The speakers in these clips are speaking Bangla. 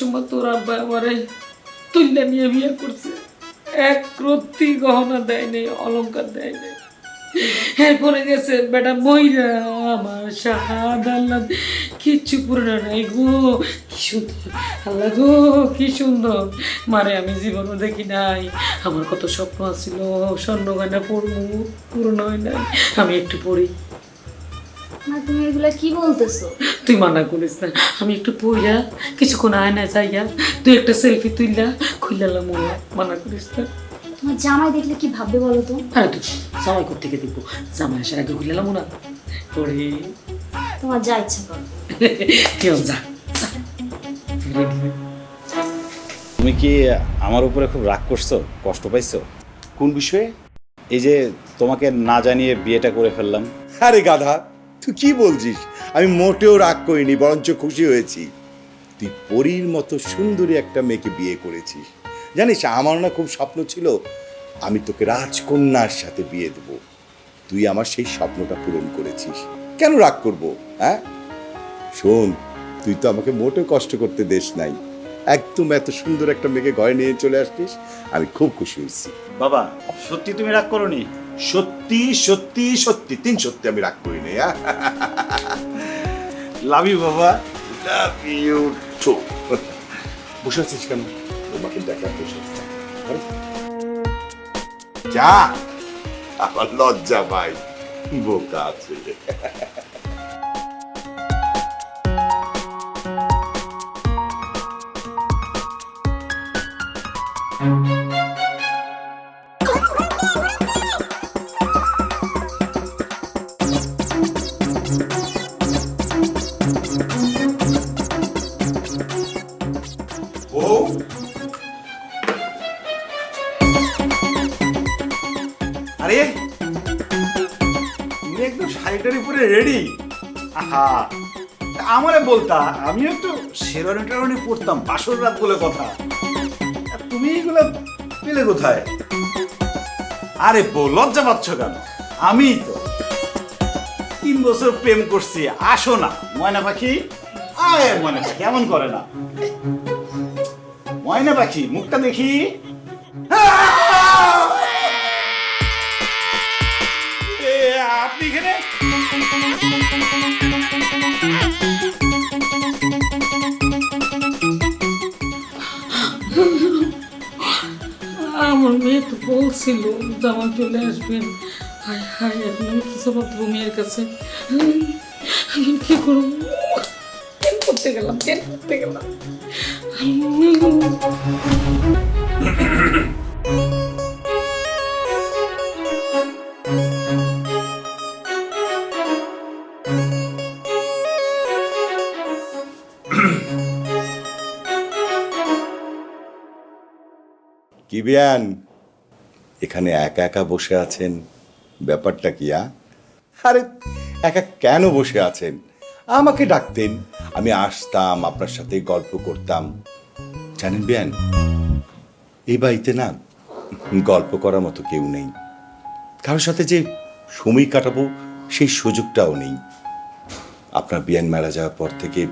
সময় তোর আব্বা আমারে নিয়ে বিয়ে করছে। এক রত্তি গহনা নেই এরপরে গেছে, বেটা ময়রা আমার শাহাদ আল্লাহ। কিচ্ছু পুরনো নাই গো, কি সুন্দর। আল্লাহ গো, কি সুন্দর। মারে আমি জীবনও দেখি নাই, আমার কত স্বপ্ন আছিল স্বর্ণ গয়না পড়ব পূরণ হয় নাই। আমি একটু পড়ি। মা তুমি এগুলা কি বলতেছো? তুই মানা করিস না। আমি একটু পইরা কিছুক্ষণ আয় না যাইয়া তুই একটা সেলফি তুইলা খুললাম মানা করিস না। তোমার জামাই দেখলে কি ভাববে বলো তো? আরে তুই জামাই করতে গিয়ে দিব জামাই আসার আগে খুললাম না পরে তোমার যা ইচ্ছা করো। কেউ যা। তুমি কি আমার উপরে খুব রাগ করছ? কষ্ট পাইছো? কোন বিষয়ে? এই যে তোমাকে না জানিয়ে বিয়েটা করে ফেললাম। আরে গাধা! তুই কি বলছিস? আমি মোটেও রাগ করিনি, বরঞ্চ খুশি হয়েছি। তুই পরীর মতো সুন্দরী একটা মেয়েকে বিয়ে করেছিস। জানিস, আমার না খুব স্বপ্ন ছিল, আমি তোকে রাজকন্যার সাথে বিয়ে দেব। তুই আমার সেই স্বপ্নটা পূরণ করেছিস। কেন রাগ করব হ্যাঁ? শোন, তুই তো আমাকে মোটেও কষ্ট করতে দেশ নাই। একদম এত সুন্দর একটা মেয়েকে ঘরে নিয়ে চলে আসছিস আমি খুব খুশি হয়েছি। বাবা, সত্যি তুমি রাগ করনি? সত্যি সত্যি সত্যি, তিন সত্যি আমি রাগ করি না লাভ ইউ বাবা। লাভ ইউ টু বসে আছিস কেন? তোমাকে দেখা বসে যা! আমার লজ্জা ভাই। বোকা আছে পরে রেডি আহা আমারে বলতা, আমিও একটু শেরওয়ানি টেরওয়ানি পরতাম বাসর রাত বলে কথা। তুমি এগুলো পেলে কোথায়? আরে লজ্জা পাচ্ছ কেন? আমি তো। তিন বছর প্রেম করছি, আসো না। ময়না পাখি? আয় ময়না পাখি, এমন করে না। ময়না পাখি, মুখটা দেখি। আপনি এখানে? আমার মেয়ে তো বলছিল জামা চলে আসবেন হায় হায় এখন আমি কি জবাব দেবো মেয়ের কাছে আমি কি করব কেন করতে গেলাম কেন করতে গেলাম কি বিয়ান? এখানে একা একা বসে আছেন? ব্যাপারটা কি আরে, একা কেন বসে আছেন? আমাকে ডাকতেন, আমি আসতাম, আপনার সাথে গল্প করতাম। জানেন বিয়ান, এই বাড়িতে না গল্প করার মতো কেউ নেই। কারোর সাথে যে সময় কাটাবো, সেই সুযোগটাও নেই। আপনার বিয়ান মারা যাওয়ার পর থেকে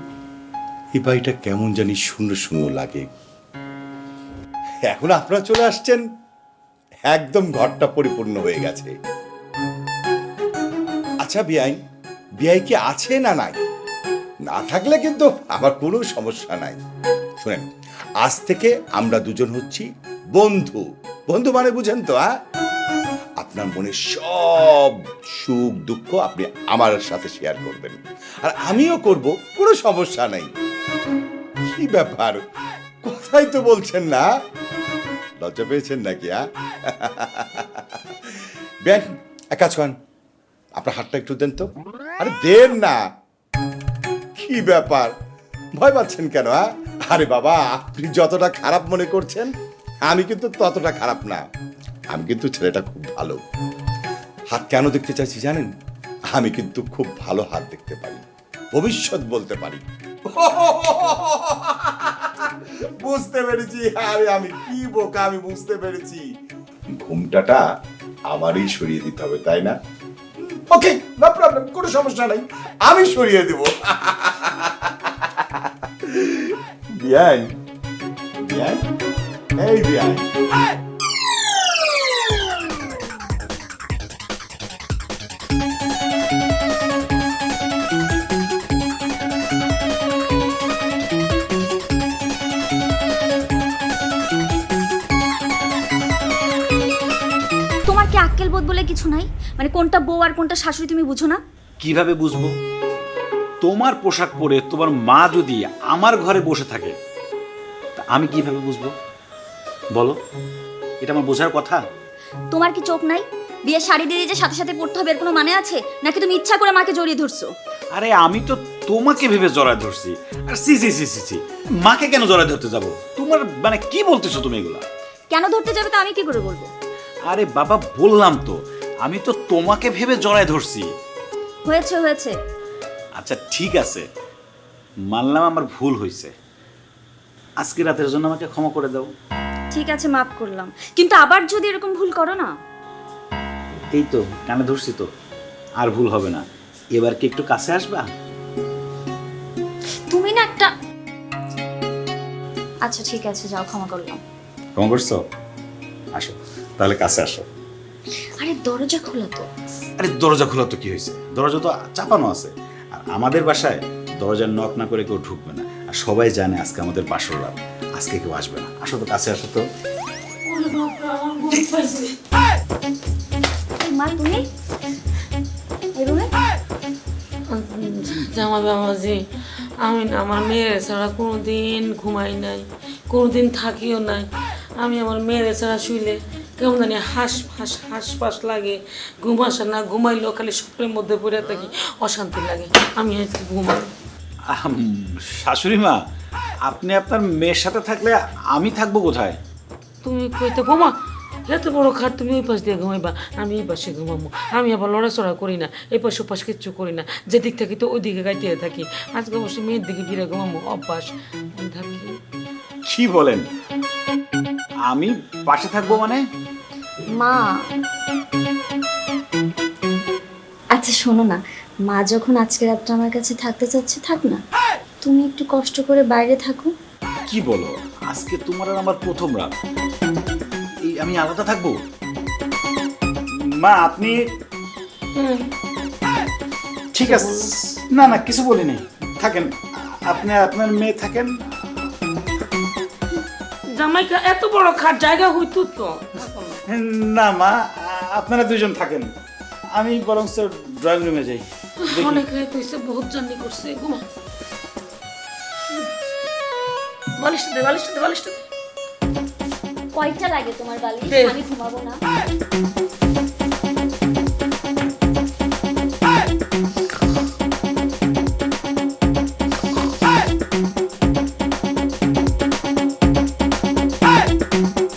এই বাড়িটা কেমন জানি শূন্য শূন্য লাগে। এখন আপনারা চলে আসছেন। একদম ঘরটা পরিপূর্ণ হয়ে গেছে। আচ্ছা বিআই বিআই কি আছে না নাই? না থাকলে কিন্তু আমার কোনো সমস্যা নাই। শুনেন, আজ থেকে আমরা দুজন হচ্ছি বন্ধু। বন্ধু মানে বুঝেন তো হ্যাঁ আপনার মনে সব সুখ, দুঃখ আপনি আমার সাথে শেয়ার করবেন। আর আমিও করব, কোনো সমস্যা নাই। কি ব্যাপার? কোথায় তো বলছেন না লজ্জা পেয়েছেন নাকি হ্যাঁ? বেন, এক কাজ করেন। আপনার হাতটা একটু দেন তো। আরে, দেন না। কি ব্যাপার? ভয় পাচ্ছেন কেন হ্যাঁ? আরে বাবা, আপনি যতটা খারাপ মনে করছেন, আমি কিন্তু ততটা খারাপ না। আমি কিন্তু ছেলেটা খুব ভালো। হাত কেন দেখতে চাইছি জানেন? আমি কিন্তু খুব ভালো হাত দেখতে পারি। ভবিষ্যৎ বলতে পারি। বুঝতে পেরেছি। আরে আমি কি বোকা আমি বুঝতে পেরেছি। ঘুমটাটা আমারই সরিয়ে দিতে হবে তাই না? ওকে নো প্রবলেম কোনো সমস্যা নাই। আমি সরিয়ে দেব। বিয়ান বিয়ান এই বিয়ান আক্কেল বোধ বলে কিছু নাই? মানে কোনটা বউ আর কোনটা শাশুড়ি তুমি বুঝো না? কীভাবে বুঝব? তোমার পোশাক পরে তোমার মা যদি আমার ঘরে বসে থাকে তা আমি কীভাবে বুঝব? বলো এটা আমার বোঝার কথা? তোমার কি চোখ নাই? বিয়ে শাড়ি দিয়ে যে সাথে সাথে পড়তে হবে এর কোনো মানে আছে? নাকি তুমি ইচ্ছা করে মাকে জড়িয়ে ধরছো? আরে আমি তো তোমাকে ভেবে জড়ায় ধরছি। আর সি সি সি সি সি মাকে কেন জড়ায় ধরতে যাব? তোমার মানে কি বলতেছো তুমি এগুলা? কেন ধরতে যাবে তা আমি কি করে বলব? আরে বাবা বললাম তো। আমি তো তোমাকে ভেবে জড়ায় ধরছি। হয়েছে হয়েছে। আচ্ছা ঠিক আছে। মানলাম আমার ভুল হয়েছে। আজকে রাতের জন্য আমাকে ক্ষমা করে দাও। ঠিক আছে মাফ করলাম। কিন্তু আবার যদি এরকম ভুল করো না? এই তো কানে ধরছি তো। আর ভুল হবে না। এবার কি একটু কাছে আসবা? তুমি না একটা আচ্ছা ঠিক আছে যাও ক্ষমা করলাম। ক্ষমা করছ? আসো। তাহলে কাছে আসো। আরে দরজা খোলা তো। আরে দরজা খোলা তো কি হয়েছে? দরজা তো চাপানো আছে। আর আমাদের বাসায় দরজার নক না করে কেউ ঢুকবে না। আর সবাই জানে আজকে আমাদের বাসর রাত। আজকে কেউ আসবে না। আসো তো কাছে আসো তো। ওরে বাপরে, আমার ঘুম পাইছে। এই মা তুমি জামা বাবাজি আমি না আমার মেয়ের ছাড়া কোনোদিন ঘুমাই নাই। কোনোদিন থাকিও নাই। আমি আমার মেয়ের ছাড়া শুইলে কেমন জানি হাঁস ফাঁস হাঁস পাস লাগে ঘুম আসে না ঘুমাইলেও খালি স্বপ্নের মধ্যে পড়ে থাকি অশান্তি লাগে আমি আজকে ঘুমাই। শাশুড়ি মা আপনি আপনার মেয়ের সাথে থাকলে আমি থাকব কোথায়? তুমি কইতে বোমা এত বড় খাট তুমি ওই পাশ দিয়ে ঘুমাইবা আমি এই পাশে ঘুমাবো আমি আবার লড়াচড়া করি না এই পাশে ওপাশ কিচ্ছু করি না যেদিক থাকি তো ওই দিকে গাইতে থাকি আজকে অবশ্যই মেয়ের দিকে গিয়ে ঘুমাবো অভ্যাস থাকি। কি বলেন? আমি পাশে থাকব মানে? মা। আচ্ছা শোনো না। মা যখন আজকে রাতটা আমার কাছে থাকতে চাচ্ছে থাক না। তুমি একটু কষ্ট করে বাইরে থাকো। কি বলো? আজকে তোমার আর আমার প্রথম রাত। এই আমি আলাদা থাকব? মা আপনি? ঠিক আছে। না না কিছু বলিনি। থাকেন। আপনি আপনার মেয়ে থাকেন? জামাইকা এত বড় খাট জায়গা হইতো তো। না মা আপনারা দুজন থাকেন। আমি বরং ড্রয়িং রুমে যাই। অনেক রাত হয়েছে বহুত জার্নি করছে ঘুমা। বালিশ দে বালিশ দে বালিশ দে। কয়টা লাগে তোমার বালিশ আমি ঘুমাবো না।